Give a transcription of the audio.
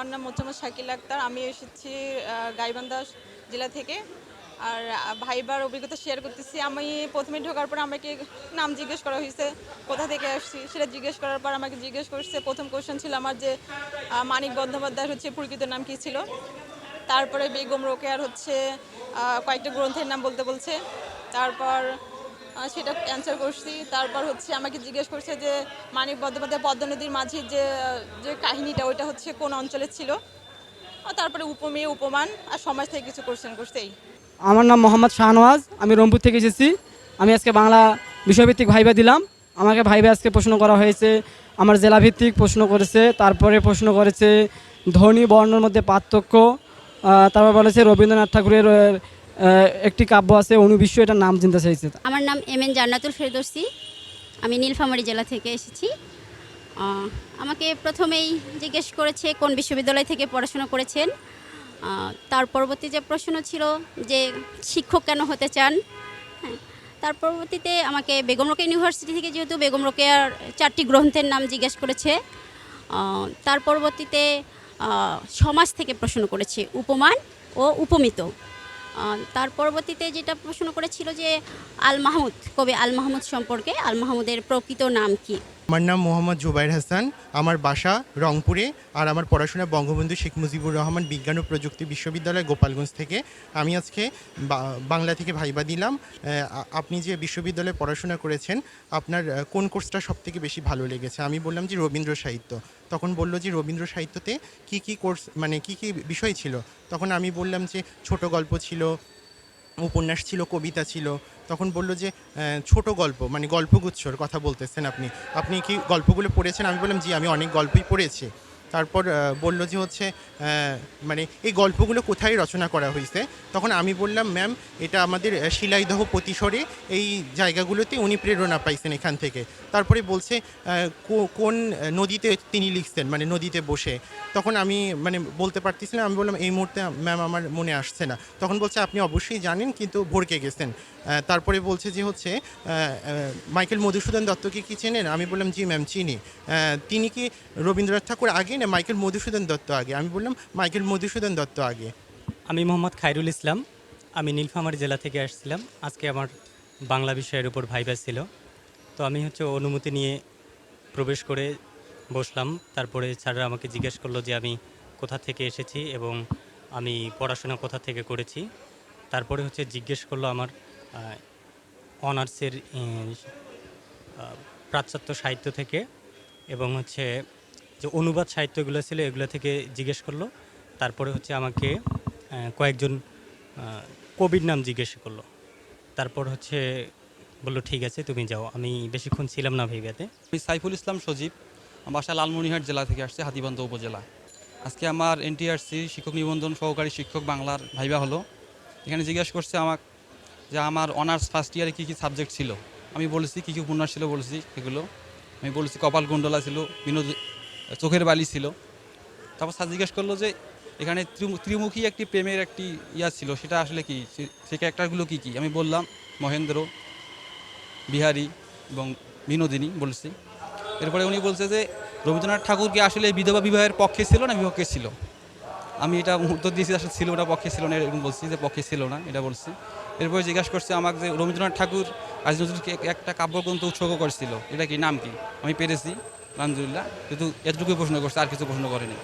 আমার নাম মোচাম্মদ শাকিল আক্তার। আমি এসেছি গাইবান্ধা জেলা থেকে। আর ভাইবার অভিজ্ঞতা শেয়ার করতেছি। আমি প্রথমে ঢোকার পর আমাকে নাম জিজ্ঞেস করা হয়েছে, কোথা থেকে আসছি? সেটা জিজ্ঞেস করার পর আমাকে জিজ্ঞেস করছে, প্রথম কোশ্চেন ছিল আমার যে মানিক বন্দ্যোপাধ্যায় হচ্ছে প্রকৃত নাম কী ছিল? তারপরে বেগম রোকেয়ার হচ্ছে কয়েকটা গ্রন্থের নাম বলতে বলছে। তারপর সেটা অ্যান্সার করছি। তারপর হচ্ছে আমাকে জিজ্ঞেস করছে যে, মানিক বন্দ্যোপাধ্যায় পদ্মা নদীর মাঝির যে যে কাহিনীটা, ওইটা হচ্ছে কোন অঞ্চলে ছিল? তারপরে উপমেয় উপমান আর সমাজ থেকে কিছু কোশ্চেন করছেই আমার নাম মোহাম্মদ শাহনওয়াজ, আমি রংপুর থেকে এসেছি। আমি আজকে বাংলা বিষয়ভিত্তিক ভাইবা দিলাম। আমাকে ভাইবে আজকে প্রশ্ন করা হয়েছে, আমার জেলাভিত্তিক প্রশ্ন করেছে, তারপরে প্রশ্ন করেছে ধনী বর্ণের মধ্যে পার্থক্য। তারপর বলেছে রবীন্দ্রনাথ ঠাকুরের একটি কাব্য আছে অনুবিশ্ব এটার নাম চিনতে চাইছে। আমার নাম এম এন জান্নাতুল ফেরদৌসি। আমি নীলফামারী জেলা থেকে এসেছি। আমাকে প্রথমেই জিজ্ঞেস করেছে কোন বিশ্ববিদ্যালয় থেকে পড়াশোনা করেছেন। তার পরবর্তী যে প্রশ্ন ছিল যে শিক্ষক কেন হতে চান হ্যাঁ তার পরবর্তীতে আমাকে বেগম রোকেয়া ইউনিভার্সিটি থেকে যেহেতু বেগম রোকেয়ার চারটি গ্রন্থের নাম জিজ্ঞেস করেছে তার পরবর্তীতে সমাজ থেকে প্রশ্ন করেছে, উপমান ও উপমিত। তার পরবর্তীতে যেটা প্রশ্ন করেছিল যে আল মাহমুদ, কবি আল মাহমুদ সম্পর্কে, আল মাহমুদের প্রকৃত নাম কি? আমার নাম মোহাম্মদ জুবাইর হাসান, আমার বাসা রংপুরে, আর আমার পড়াশোনা বঙ্গবন্ধু শেখ মুজিবুর রহমান বিজ্ঞান ও প্রযুক্তি বিশ্ববিদ্যালয় গোপালগঞ্জ থেকে। আমি আজকে বাংলা থেকে ভাইবা দিলাম। আপনি যে বিশ্ববিদ্যালয়ে পড়াশোনা করেছেন, আপনার কোন কোর্সটা সব থেকে বেশি ভালো লেগেছে? আমি বললাম যে রবীন্দ্র সাহিত্য। তখন বলল যে রবীন্দ্র সাহিত্যতে কি কি কোর্স মানে কি কি বিষয় ছিল? তখন আমি বললাম যে ছোট গল্প ছিল উপন্যাস ছিল, কবিতা ছিল, তখন বলল যে ছোট গল্প মানে গল্পগুচ্ছর কথা বলতেছেন আপনি। আপনি কি গল্পগুলো পড়েছেন? আমি বললাম, জি, আমি অনেক গল্পই পড়েছি। তারপর বলল যে হচ্ছে মানে এই গল্পগুলো কোথায় রচনা করা হয়েছে? তখন আমি বললাম, ম্যাম, এটা আমাদের শিলাইদহ প্রতিসরে এই জায়গাগুলোতে উনি প্রেরণা পাইছেন এখান থেকে। তারপরে বলছে কোন নদীতে তিনি লিখছেন মানে নদীতে বসে। তখন আমি মানে বলতে পারতেছি না, আমি বললাম, এই মুহূর্তে, ম্যাম, আমার মনে আসছে না। তখন বলছে, আপনি অবশ্যই জানেন, কিন্তু ভরকে গেছেন। তারপরে বলছে যে হচ্ছে মাইকেল মধুসূদন দত্তকে কি চেনেন? আমি বললাম, জি, ম্যাম, চিনি। তিনি কি রবীন্দ্রনাথ ঠাকুর আগে না মাইকেল মধুসূদন দত্ত আগে? আমি বললাম মাইকেল মধুসূদন দত্ত আগে। আমি মোহাম্মদ খায়রুল ইসলাম। আমি নীলফামারী জেলা থেকে আসছিলাম। আজকে আমার বাংলা বিষয়ের উপর ভাইবা ছিল। তো আমি হচ্ছে অনুমতি নিয়ে প্রবেশ করে বসলাম। তারপরে স্যাররা আমাকে জিজ্ঞেস করল যে আমি কোথা থেকে এসেছি এবং আমি পড়াশোনা কোথা থেকে করেছি। তারপরে হচ্ছে জিজ্ঞেস করল আমার অনার্সের প্রাচ্যাত্য সাহিত্য থেকে এবং হচ্ছে যে অনুবাদ সাহিত্যগুলো ছিল, এগুলো থেকে জিজ্ঞেস করল। তারপরে হচ্ছে আমাকে কয়েকজন কবির নাম জিজ্ঞেস করল। তারপর হচ্ছে বলল, ঠিক আছে, তুমি যাও। আমি বেশিক্ষণ ছিলাম না ভেবেতে আমি সাইফুল ইসলাম সজীব। বাসা লালমনিরহাট জেলা থেকে আসছে, হাতিবান্ধ উপজেলা। আজকে আমার এনটিআরসি শিক্ষক নিবন্ধন সহকারী শিক্ষক বাংলার ভাইবা হলো। এখানে জিজ্ঞাসা করছে আমাকে যে আমার অনার্স ফার্স্ট ইয়ারে কী কী সাবজেক্ট ছিল। আমি বলেছি, কী কী উপন্যাস ছিল বলেছি সেগুলো। আমি বলেছি, কপাল কুণ্ডলা ছিল, বিনোদ চোখের বালি ছিল। তারপর স্যার জিজ্ঞেস করল যে, এখানে ত্রিমুখী একটি প্রেমের একটি ইয়া ছিল, সেটা আসলে কি? সে- ক্যারেক্টারগুলো কী কী? আমি বললাম, মহেন্দ্র, বিহারী এবং বিনোদিনী বলছি। এরপরে উনি বলছে যে, রবীন্দ্রনাথ ঠাকুর কি আসলে বিধবা বিবাহের পক্ষে ছিল না, বিপক্ষে ছিল? আমি এটা উত্তর দিয়েছি, আসলে ছিল না, পক্ষে ছিল না, এরকম বলছি যে, পক্ষে ছিল না, এটা বলছি। এরপরে জিজ্ঞাসা করছে আমাকে যে, রবীন্দ্রনাথ ঠাকুর আজ নজরুলকে এক- একটা কাব্যগ্রন্থ উৎসর্গ করেছিল, এটা কি, নাম কি? আমি পেরেছি। আলহামদুলিল্লাহ। কিন্তু এতটুকুই প্রশ্ন করছে আর কিছু প্রশ্ন করেনি।